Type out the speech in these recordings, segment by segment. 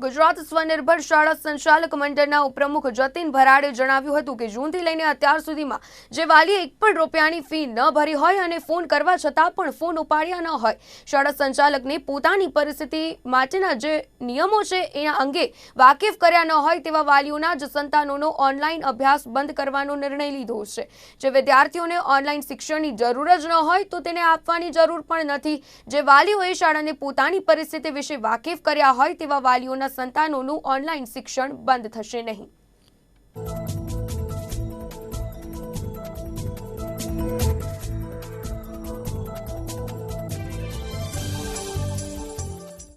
ગુજરાત સ્વનિર્ભર શાળા સંચાલક મંડળના ઉપપ્રમુખ જતીન ભરાડે જણાવ્યું હતું કે જૂનથી લઈને અત્યાર સુધીમાં જે વાલીએ એક પણ રૂપિયાની ફી ન ભરી હોય અને ફોન કરવા છતાં પણ ફોન ઉપાડ્યા ન હોય. શાળા સંચાલકને પોતાની પરિસ્થિતિ માટેના જે નિયમો છે એના અંગે વાકેફ કર્યા ન હોય તેવા વાલીઓના જ સંતાનોનો ઓનલાઈન અભ્યાસ બંધ કરવાનો નિર્ણય લીધો છે. જે વિદ્યાર્થીઓને ઓનલાઈન શિક્ષણની જરૂર જ ન હોય તો તેને આપવાની જરૂર પણ નથી. જે વાલીઓએ શાળાને પોતાની પરિસ્થિતિ વિશે વાકેફ કર્યા હોય તેવા વાલીઓના સંતાનોનું ઓનલાઈન શિક્ષણ બંધ થશે નહીં.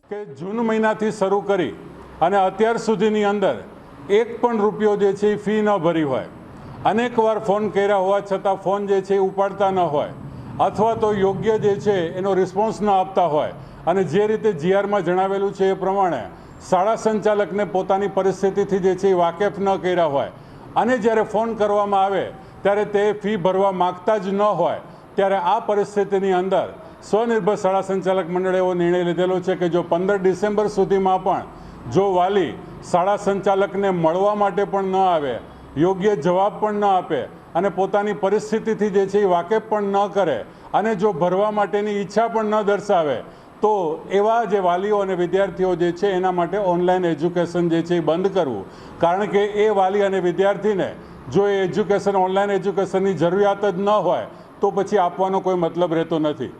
કે જૂન મહિનાથી શરૂ કરી અને અત્યાર સુધીની અંદર એક પણ રૂપિયો જે છે એ ફી ન ભરી હોય. અનેકવાર ફોન કર્યા હોવા છતાં ફોન જે છે એ ઉપાડતા ન હોય. અથવા તો યોગ્ય જે છે એનો રિસ્પોન્સ ન આપતા હોય. અને જે રીતે જીઆરમાં જણાવેલું છે એ પ્રમાણે શાળા સંચાલકને પોતાની પરિસ્થિતિથી જે છે એ વાકેફ ન કર્યા હોય. અને જ્યારે ફોન કરવામાં આવે, ત્યારે તે ફી ભરવા માગતા જ ન હોય, ત્યારે આ પરિસ્થિતિની અંદર સ્વનિર્ભર શાળા સંચાલક મંડળે એવો નિર્ણય લીધેલો છે કે જો પંદર ડિસેમ્બર સુધીમાં પણ જો વાલી શાળા સંચાલકને મળવા માટે પણ ન આવે યોગ્ય જવાબ પણ ન આપે અને પોતાની પરિસ્થિતિથી જે છે એ વાકેફ પણ ન કરે અને જો ભરવા માટેની ઈચ્છા પણ ન દર્શાવે, તો એવા જે વાલીઓ અને વિદ્યાર્થીઓ જે છે એના માટે ઓનલાઈન એજ્યુકેશન જે છે એ બંધ કરવું. કારણ કે એ વાલી અને વિદ્યાર્થીને જો એ એજ્યુકેશન, ઓનલાઈન એજ્યુકેશનની જરૂરિયાત જ ન હોય, તો પછી આપવાનો કોઈ મતલબ રહેતો નથી.